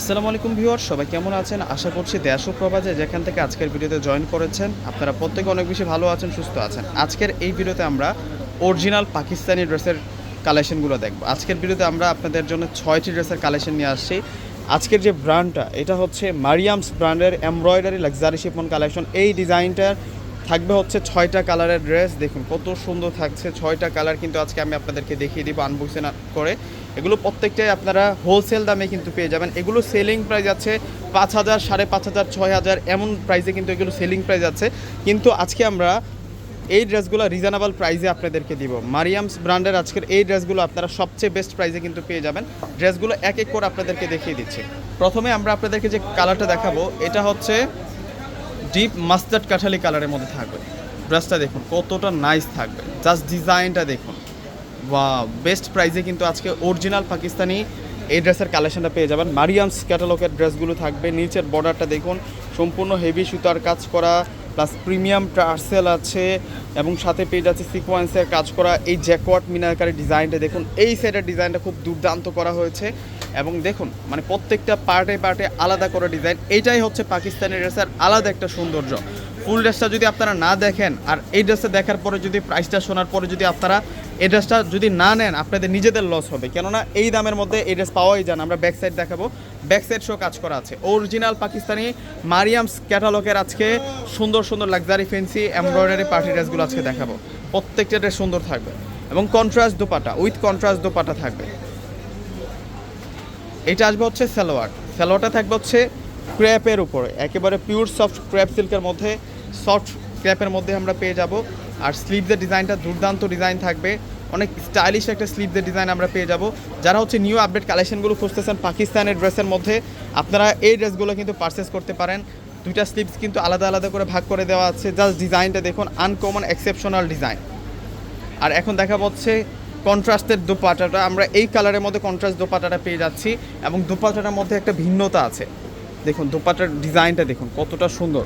আসসালামু আলাইকুম ভিউয়ার সবাই কেমন আছেন? আশা করছি দেশ ও প্রবাদে যেখান থেকে আজকের ভিডিওতে জয়েন করেছেন, আপনারা প্রত্যেকে অনেক বেশি ভালো আছেন, সুস্থ আছেন। আজকের এই ভিডিওতে আমরা অরিজিনাল পাকিস্তানি ড্রেসের কালেকশনগুলো দেখব। আজকের ভিডিওতে আমরা আপনাদের জন্য ছয়টি ড্রেসের কালেকশন নিয়ে আসছি। আজকের যে ব্র্যান্ডটা এটা হচ্ছে মারিয়ামস ব্র্যান্ডের এমব্রয়ডারি লাক্সারি শিপন কালেকশন এই ডিজাইনটার থাকবে হচ্ছে ছয়টা কালারের ড্রেস। দেখুন, কত সুন্দর থাকছে। ছয়টা কালার কিন্তু আজকে আমি আপনাদেরকে দেখিয়ে দিব আনবক্সিং করে। এগুলো প্রত্যেকটাই আপনারা হোলসেল দামে কিন্তু পেয়ে যাবেন। এগুলো সেলিং প্রাইস আছে পাঁচ হাজার, সাড়ে পাঁচ হাজার, ছয় হাজার, এমন প্রাইসে কিন্তু এগুলো সেলিং প্রাইস আছে। কিন্তু আজকে আমরা এই ড্রেসগুলো রিজনেবল প্রাইসে আপনাদেরকে দিব। মারিয়ামস ব্র্যান্ডের আজকের এই ড্রেসগুলো আপনারা সবচেয়ে বেস্ট প্রাইসে কিন্তু পেয়ে যাবেন। ড্রেসগুলো এক এক করে আপনাদেরকে দেখিয়ে দিচ্ছি। প্রথমে আমরা আপনাদেরকে যে কালারটা দেখাবো, এটা হচ্ছে ডিপ মাস্টার্ড কাঠালি কালারের মধ্যে থাকবে। ড্রেসটা দেখুন, কতটা নাইস থাকবে। জাস্ট ডিজাইনটা দেখুন। বা বেস্ট প্রাইসে কিন্তু আজকে অরিজিনাল পাকিস্তানি এই ড্রেসের কালেকশনটা পেয়ে যাবেন। মারিয়ামস ক্যাটালগের ড্রেসগুলো থাকবে। নিচের বর্ডারটা দেখুন, সম্পূর্ণ হেভি সুতার কাজ করা প্লাস প্রিমিয়াম টার্সেল আছে, এবং সাথে পেয়ে যাচ্ছে সিকোয়েন্সের কাজ করা। এই জ্যাকওয়ার্ড মিনারকারি ডিজাইনটা দেখুন, এই সাইডের ডিজাইনটা খুব দুর্দান্ত করা হয়েছে। এবং দেখুন মানে প্রত্যেকটা পার্টে পার্টে আলাদা করে ডিজাইন এইটাই হচ্ছে পাকিস্তানি ড্রেসের আলাদা একটা সৌন্দর্য। ফুল ড্রেসটা যদি আপনারা না দেখেন, আর এই ড্রেসটা দেখার পরে যদি প্রাইসটা শোনার পরে যদি আপনারা এই ড্রেসটা যদি না নেন, আপনাদের নিজেদের লস হবে। কেননা এই দামের মধ্যে এই ড্রেস পাওয়াই যান আমরা ব্যাক সাইড দেখাবো। ব্যাক সাইড শো কাজ করা আছে। অরিজিনাল পাকিস্তানি মারিয়ামস ক্যাটালগের আজকে সুন্দর সুন্দর লাক্সারি ফেন্সি এমব্রয়ডারি পার্টি ড্রেসগুলো আজকে দেখাবো। প্রত্যেকটা ড্রেস সুন্দর থাকবে। এবং contrast dupatta with contrast dupatta থাকবে। এটা আসবে হচ্ছে সালোয়ার। সালোয়ারটা থাকবে হচ্ছে ক্র্যাপের উপরে। একেবারে পিওর সফট ক্র্যাপ সিল্কের মধ্যে সফট ক্র্যাপের মধ্যে আমরা পেয়ে যাব। আর স্লিভসের ডিজাইনটা দুর্দান্ত ডিজাইন থাকবে। অনেক স্টাইলিশ একটা স্লিভসের ডিজাইন আমরা পেয়ে যাব। যারা হচ্ছে নিউ আপডেট কালেকশনগুলো খুঁজতেছেন পাকিস্তানের ড্রেসের মধ্যে, আপনারা এই ড্রেসগুলো কিন্তু পারচেস করতে পারেন। দুইটা স্লিভস কিন্তু আলাদা আলাদা করে ভাগ করে দেওয়া আছে। জাস্ট ডিজাইনটা দেখুন আনকমন এক্সেপশনাল ডিজাইন আর এখন দেখা হচ্ছে কন্ট্রাস্টের দোপাটাটা, আমরা এই কালারের মধ্যে কন্ট্রাস্ট দোপাটাটা পেয়ে যাচ্ছি এবং দোপাটাটার মধ্যে একটা ভিন্নতা আছে। দেখুন, দোপাটার ডিজাইনটা দেখুন, কতটা সুন্দর।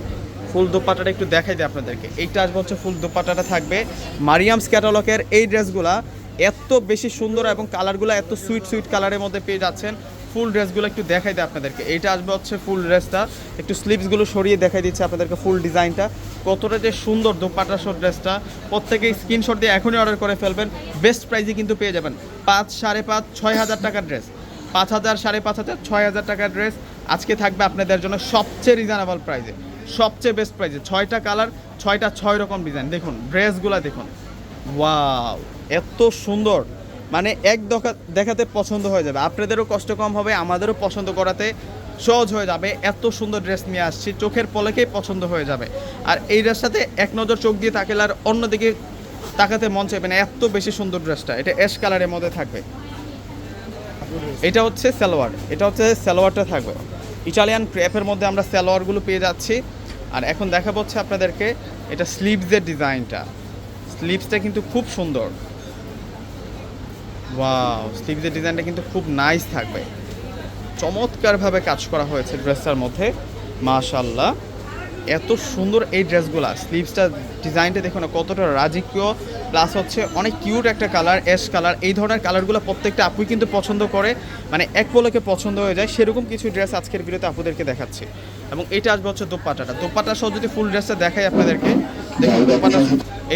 ফুল দোপাটাটা একটু দেখাই দিই আপনাদেরকে। এইটা আসবে হচ্ছে ফুল দোপাটাটা থাকবে মারিয়ামস ক্যাটালকের এই ড্রেসগুলা এত বেশি সুন্দর এবং কালারগুলো এত সুইট সুইট কালারের মধ্যে পেয়ে যাচ্ছেন। ফুল ড্রেসগুলো একটু দেখাই দেয় আপনাদেরকে। এইটা আসবে হচ্ছে ফুল ড্রেসটা। একটু স্লিভসগুলো সরিয়ে দেখাই দিচ্ছে আপনাদেরকে ফুল ডিজাইনটা। কতটা যে সুন্দর দোপাটা শট ড্রেসটা। প্রত্যেকেই স্ক্রিনশট দিয়ে এখনই অর্ডার করে ফেলবেন। বেস্ট প্রাইসে কিন্তু পেয়ে যাবেন পাঁচ সাড়ে পাঁচ, ছয় হাজার টাকার ড্রেস। পাঁচ হাজার সাড়ে পাঁচ হাজার, ছয় হাজার টাকার ড্রেস আজকে থাকবে আপনাদের জন্য সবচেয়ে রিজনেবল প্রাইসে সবচেয়ে বেস্ট প্রাইসে ছয়টা কালার ছয়টা ছয় রকম ডিজাইন দেখুন ড্রেসগুলো দেখুন। ওয়াও এত সুন্দর। মানে এক দেখাতে পছন্দ হয়ে যাবে। আপনাদেরও কষ্ট কম হবে, আমাদেরও পছন্দ করাতে সহজ হয়ে যাবে। এত সুন্দর ড্রেস নিয়ে আসছি, চোখের পলকেই পছন্দ হয়ে যাবে। আর এই ড্রেসটাতে এক নজর চোখ দিয়ে তাকালে আর অন্যদিকে তাকাতে মন চাইবে না, এত বেশি সুন্দর ড্রেসটা এটা অ্যাশ কালারের মধ্যে থাকবে। এটা হচ্ছে সালোয়ার। এটা হচ্ছে সালোয়ারটা থাকবে। ইটালিয়ান ক্র্যাপের মধ্যে আমরা সালোয়ারগুলো পেয়ে যাচ্ছি। আর এখন দেখা হচ্ছে আপনাদেরকে এটা স্লিভসের ডিজাইনটা স্লিভসটা কিন্তু খুব সুন্দর। ওয়াও স্লিভসের ডিজাইনটা কিন্তু খুব নাইস থাকবে। চমৎকারভাবে কাজ করা হয়েছে ড্রেসটার মধ্যে। মাশাল্লাহ এত সুন্দর এই ড্রেসগুলা স্লিভসটা ডিজাইনটা দেখো না কতটা রাজকীয়। প্লাস হচ্ছে অনেক কিউট একটা কালার অ্যাশ কালার এই ধরনের কালারগুলো প্রত্যেকটা আপুই কিন্তু পছন্দ করে। মানে এক পলকে পছন্দ হয়ে যায়। সেরকম কিছু ড্রেস আজকের ভিডিওতে আপুদেরকে দেখাচ্ছি। এবং এটা আসবে হচ্ছে দোপাটাটা। দোপাটা সহ যদি ফুল ড্রেসটা দেখাই আপনাদেরকে, দেখুন দোপাটা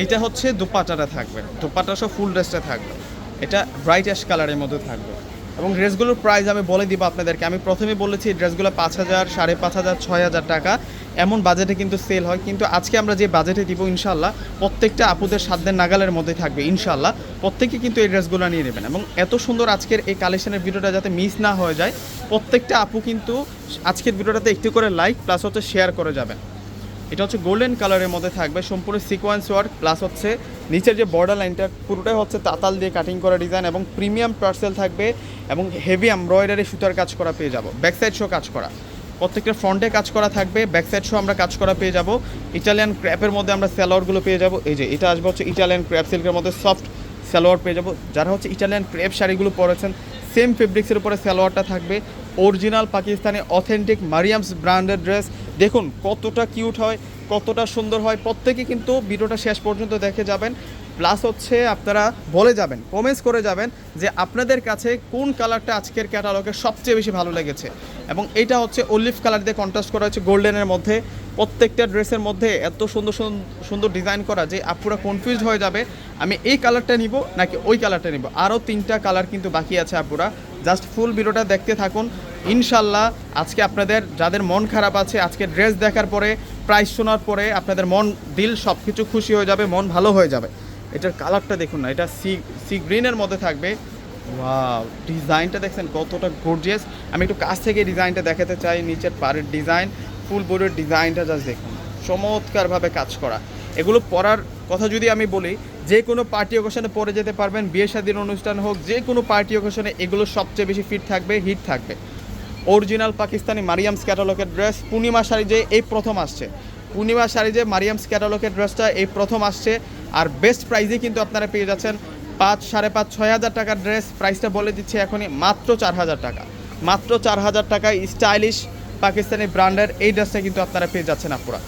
এইটা হচ্ছে দোপাটাটা থাকবে। দোপাটা সহ ফুল ড্রেসটা থাকবে। এটা ব্রাইট অ্যাশ কালারের মধ্যে থাকবে। এবং ড্রেসগুলোর প্রাইস আমি বলে দিব আপনাদেরকে। আমি প্রথমে বলেছি, এই ড্রেসগুলো পাঁচ হাজার, সাড়ে পাঁচ হাজার, ছয় হাজার টাকা। এমন বাজেটে কিন্তু সেল হয়। কিন্তু আজকে আমরা যে বাজেটে দিব ইনশাল্লাহ প্রত্যেকটা আপুদের সাধ্যের নাগালের মধ্যে থাকবে ইনশাল্লাহ প্রত্যেকে কিন্তু এই ড্রেসগুলো নিয়ে নেবেন। এবং এত সুন্দর আজকের এই কালেকশনের ভিডিওটা যাতে মিস না হয়ে যায়, প্রত্যেকটা আপু কিন্তু আজকের ভিডিওটাতে একটু করে লাইক প্লাস হচ্ছে শেয়ার করে যাবেন। এটা হচ্ছে গোল্ডেন কালারের মধ্যে থাকবে। সম্পূর্ণ সিকোয়েন্স ওয়ার্ক প্লাস হচ্ছে নিচের যে বর্ডার লাইনটা পুরোটাই হচ্ছে তাতাল দিয়ে কাটিং করা ডিজাইন এবং প্রিমিয়াম পার্সেল থাকবে এবং হেভি এমব্রয়ডারি সুতার কাজ করা পেয়ে যাব। ব্যাক সাইড শো কাজ করা। প্রত্যেকটা ফ্রন্টে কাজ করা থাকবে ব্যাক সাইড শো আমরা কাজ করা পেয়ে যাব। ইটালিয়ান ক্র্যাপের মধ্যে আমরা স্যালোয়ারগুলো পেয়ে যাব। এই যে, এটা আসবে হচ্ছে ইটালিয়ান ক্র্যাপ সিল্কের মধ্যে সফট সালোয়ার পেয়ে যাব। যারা হচ্ছে ইটালিয়ান ক্রেপ শাড়িগুলো পরেছেন সেম ফেব্রিক্সের উপরে সালোয়ারটা থাকবে। অরিজিনাল পাকিস্তানি অথেন্টিক মারিয়ামস ব্র্যান্ডের ড্রেস দেখুন, কতটা কিউট হয়। কতটা সুন্দর হয় প্রত্যেকে কিন্তু ভিডিওটা শেষ পর্যন্ত দেখে যাবেন। প্লাস হচ্ছে আপনারা বলে যাবেন কমেন্টস করে যাবেন যে আপনাদের কাছে কোন কালারটা আজকের ক্যাটালগে সবচেয়ে বেশি ভালো লেগেছে? এবং এটা হচ্ছে অলিভ কালার দিয়ে কন্ট্রাস্ট করা হয়েছে গোল্ডেনের মধ্যে। প্রত্যেকটা ড্রেসের মধ্যে এত সুন্দর সুন- সুন্দর ডিজাইন করা যে আপুরা কনফিউজ হয়ে যাবে, আমি এই কালারটা নিব নাকি ওই কালারটা নিব? আরও তিনটা কালার কিন্তু বাকি আছে আপুরা। জাস্ট ফুল ভিডিওটা দেখতে থাকুন। ইনশাল্লাহ আজকে আপনাদের, যাদের মন খারাপ আছে, আজকে ড্রেস দেখার পরে প্রাইস শোনার পরে আপনাদের মন, দিল সব কিছু খুশি হয়ে যাবে, মন ভালো হয়ে যাবে। এটার কালারটা দেখুন না, এটা সি সি গ্রিনের মধ্যে থাকবে। ওয়াও, ডিজাইনটা দেখছেন কতটা গর্জিয়াস আমি একটু কাছ থেকে ডিজাইনটা দেখাতে চাই, নিচের পাড়ের ডিজাইন, ফুল বোর্ডের ডিজাইনটা জাস্ট দেখুন। চমৎকারভাবে কাজ করা। এগুলো পরার কথা যদি আমি বলি, যে কোনো পার্টি অকেশনে পরে যেতে পারবেন বিয়ে শাদীর অনুষ্ঠান হোক, যে কোনো পার্টি অকেশনে এগুলো সবচেয়ে বেশি ফিট থাকবে হিট থাকবে। অরিজিনাল পাকিস্তানি মারিয়ামস ক্যাটালকের ড্রেস। পূর্ণিমা শাড়ি যে এই প্রথম আসছে। পূর্ণিমা শাড়ি যে মারিয়ামস ক্যাটালকের ড্রেসটা এই প্রথম আসছে। আর বেস্ট প্রাইজে কিন্তু আপনারা পেয়ে যাচ্ছেন পাঁচ, সাড়ে পাঁচ, ছয় হাজার টাকার ড্রেস। প্রাইসটা বলে দিচ্ছে এখনই মাত্র চার হাজার টাকা। মাত্র চার হাজার টাকায় স্টাইলিশ পাকিস্তানি ব্র্যান্ডের এই ড্রেসটা কিন্তু আপনারা পেয়ে যাচ্ছেন আপুরা।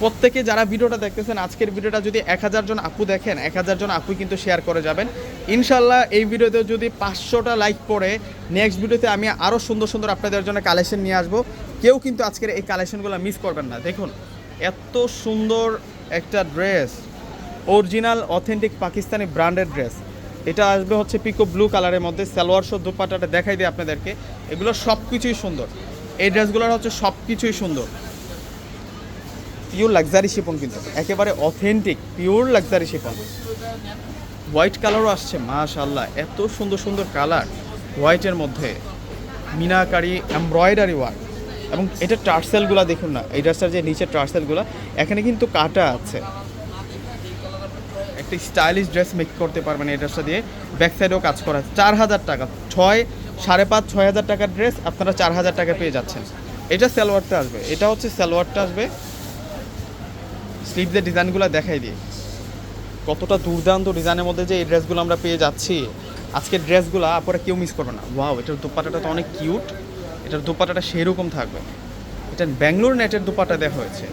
প্রত্যেকে যারা ভিডিওটা দেখতেছেন, আজকের ভিডিওটা যদি এক হাজার জন আপু দেখেন, এক হাজার জন আপু কিন্তু শেয়ার করে যাবেন। ইনশাল্লাহ এই ভিডিওতে যদি পাঁচশোটা লাইক পড়ে নেক্সট ভিডিওতে আমি আরও সুন্দর সুন্দর আপনাদের জন্য কালেকশন নিয়ে আসব। কেউ কিন্তু আজকের এই কালেকশনগুলো মিস করবেন না। দেখুন, এত সুন্দর একটা dress original authentic Pakistani branded dress এটা আসবে হচ্ছে পিকো ব্লু কালারের মধ্যে, সালোয়ার শো দুপাটাটা দেখাই দিই আপনাদেরকে। এগুলো সব কিছুই সুন্দর। এই ড্রেসগুলোর হচ্ছে সব কিছুই সুন্দর। পিওর লাক্সারি শিপন কিন্তু। একেবারে authentic pure luxury chiffon white কালারও আসছে মাশাল্লাহ এত সুন্দর সুন্দর কালার হোয়াইটের মধ্যে মিনাকারি এমব্রয়ডারি ওয়ার্ক এবং এটা টার্সেলগুলো দেখুন না, এই ড্রেসটার যে নিচের টার্সেলগুলো এখানে কিন্তু কাটা আছে। একটা স্টাইলিশ ড্রেস মেক করতে পারবেন এই ড্রেসটা দিয়ে। ব্যাক সাইডেও কাজ করা। চার হাজার টাকা। ছয়, সাড়ে পাঁচ, ছয় হাজার টাকার ড্রেস আপনারা চার হাজার টাকা পেয়ে যাচ্ছেন। এটা সালোয়ারটা আসবে। এটা হচ্ছে সালোয়ারটা আসবে। স্লিভসের ডিজাইনগুলো দেখাই দিই। কতটা দুর্দান্ত ডিজাইনের মধ্যে যে এই ড্রেসগুলো আমরা পেয়ে যাচ্ছি। আজকের ড্রেসগুলো আপনারা কেউ মিস করবে না। ওয়াও এটার দুপাটাটা তো অনেক কিউট এটার দুপাটাটা সেরকম থাকবে। এটা ব্যাঙ্গালোর নেটের দুপাটা দেওয়া হয়েছে।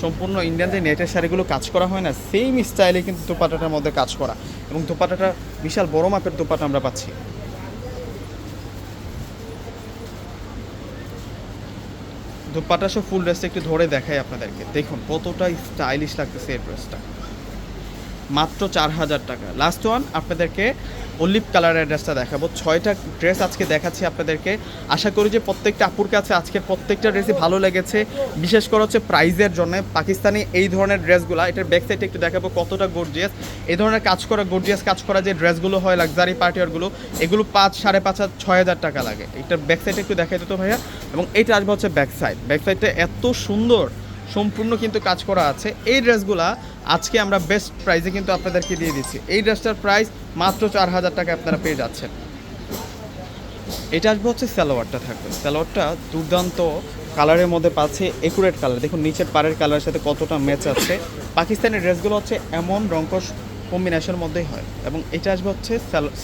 সম্পূর্ণ ইন্ডিয়ান যে নেটের শাড়িগুলো কাজ করা হয় না। সেম স্টাইলে কিন্তু দুপাটাটার মধ্যে কাজ করা। এবং দুপাটাটা বিশাল বড় মাপের দুপাটা আমরা পাচ্ছি। দুপাটা সব ফুল ড্রেসটা একটু ধরে দেখাই আপনাদেরকে। দেখুন কতটা স্টাইলিশ লাগতেছে এই ড্রেসটা মাত্র চার হাজার টাকা। লাস্ট ওয়ান আপনাদেরকে অলিভ কালারের ড্রেসটা দেখাবো। ছয়টা ড্রেস আজকে দেখাচ্ছি আপনাদেরকে। আশা করি যে প্রত্যেকটা আপুর কাছে আজকের প্রত্যেকটা ড্রেসই ভালো লেগেছে। বিশেষ করে হচ্ছে প্রাইজের জন্য পাকিস্তানি এই ধরনের ড্রেসগুলো, এটার ব্যাক সাইডে একটু দেখাবো কতটা গর্জিয়াস এই ধরনের কাজ করা গর্জিয়াস কাজ করা যে ড্রেসগুলো হয় লাক্সারি পার্টিয়ারগুলো এগুলো পাঁচ, সাড়ে পাঁচ হাজার, ছয় হাজার টাকা লাগে। এটার ব্যাক সাইডে একটু দেখাই দিত ভাইয়া। এবং এইটা আসবে হচ্ছে ব্যাক সাইড ব্যাক সাইডটা এত সুন্দর, সম্পূর্ণ কিন্তু কাজ করা আছে। এই ড্রেসগুলা আজকে আমরা বেস্ট প্রাইসে কিন্তু আপনাদেরকে দিয়ে দিচ্ছি। এই ড্রেসটার প্রাইস মাত্র চার হাজার টাকা আপনারা পেয়ে যাচ্ছেন। এটা আসবে হচ্ছে সালোয়ারটা থাকবে। সালোয়ারটা দুর্দান্ত কালারের মধ্যে পাচ্ছে একুরেট কালার দেখুন, নিচের পাড়ের কালারের সাথে কতটা ম্যাচ আছে। পাকিস্তানের ড্রেসগুলো হচ্ছে এমন রঙ্কশ কম্বিনেশনের মধ্যেই হয় এবং এটা আসবে হচ্ছে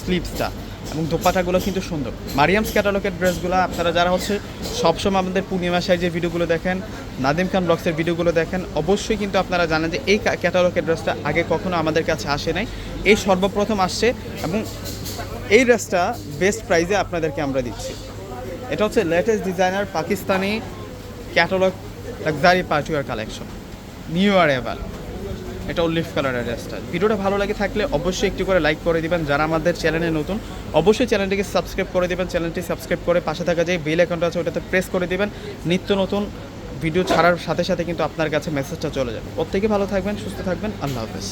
স্লিভসটা এবং দোপাটাগুলো কিন্তু সুন্দর। মারিয়ামস ক্যাটালগের ড্রেসগুলো আপনারা যারা হচ্ছে সবসময় আমাদের পূর্ণিমা সাইজের ভিডিওগুলো দেখেন নাদিম খান ব্লগসের ভিডিওগুলো দেখেন। অবশ্যই কিন্তু আপনারা জানেন যে এই ক্যাটালগের ড্রেসটা আগে কখনো আমাদের কাছে আসে নাই। এই সর্বপ্রথম আসছে এবং এই ড্রেসটা বেস্ট প্রাইজে আপনাদেরকে আমরা দিচ্ছি। এটা হচ্ছে latest designer Pakistani catalogue luxury partywear collection new arrival এটা উল্লিফ কালারের ড্রেসটা ভিডিওটা ভালো লাগে থাকলে অবশ্যই একটু করে লাইক করে দিবেন। যারা আমাদের চ্যানেলে নতুন, অবশ্যই চ্যানেলটিকে সাবস্ক্রাইব করে দিবেন। চ্যানেলটি সাবস্ক্রাইব করে পাশে থাকা যে বেল অ্যাকাউন্ট আছে, ওটাতে প্রেস করে দিবেন। নিত্য নতুন ভিডিও ছাড়ার সাথে সাথে কিন্তু আপনার কাছে মেসেজটা চলে যাবে। প্রত্যেকে ভালো থাকবেন, সুস্থ থাকবেন, আল্লাহ হাফেজ।